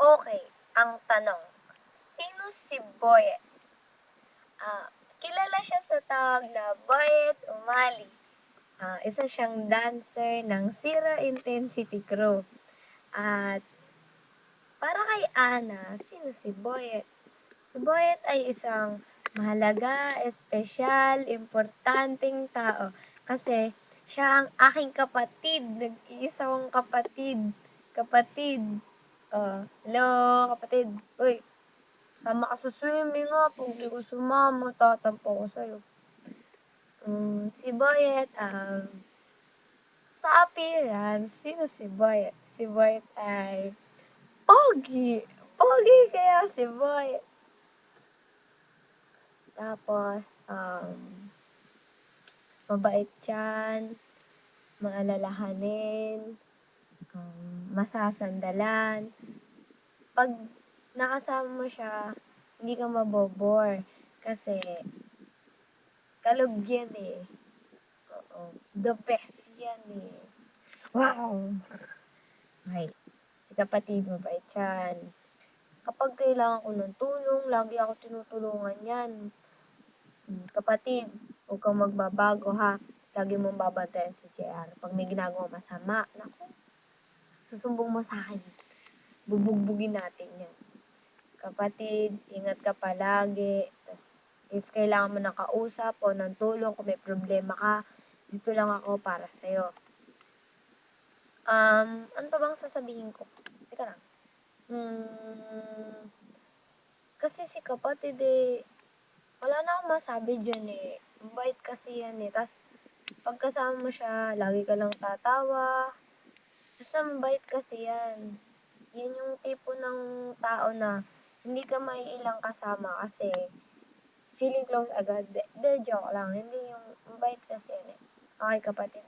Okay, ang tanong, sino si Boyet? Ah, kilala siya sa tawag na Boyet Umali. Ah, isa siyang dancer ng Zero Intensity Crew. At para kay Ana, sino si Boyet? Si Boyet ay isang mahalaga, espesyal, importanteng tao. Kasi siya ang aking kapatid, nag-iisa kong kapatid. Kapatid. Oh, hello, kapatid. Uy, sama ka sa swimming nga. Pag di ko sumama, tatampo ko sa'yo. Um, si Boyet, um, sa appearance, sino si Boyet? Si Boyet ay pogi. Pogi kaya si Boyet. Tapos, um, mabait yan, maalalahanin, um, masasandalan. Pag nakasama mo siya, hindi ka mabobore. Kasi, kalog yan eh. Oo. The best yan eh. Wow! Okay. Si kapatid, mabait yan. Kapag kailangan ko ng tulong, lagi ako tinutulungan yan. Hmm, Kapatid, huwag kang magbabago ha. Lagi mong babantayan si JR. Pag may ginagawa masama, naku, susumbong mo sa akin. Bubugbugin natin yan. Kapatid, ingat ka palagi. Tas, if kailangan mo ng kausap o ng tulong, kung may problema ka, dito lang ako para sa'yo. Um, ano pa bang sasabihin ko? Teka lang. Hmm, kasi si kapatid eh, wala na akong masabi dyan eh. Mabait kasi yan eh. Tapos, pagkasama mo siya, lagi ka lang tatawa. Basta mabait kasi yan. Yan yung tipo ng tao na hindi ka maiilang kasama kasi feeling close agad. De, de joke lang. Hindi yung mabait kasi yan eh. Okay, kapatid.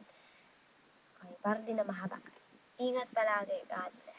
Okay, para di na mahaba. Ingat palagi. God.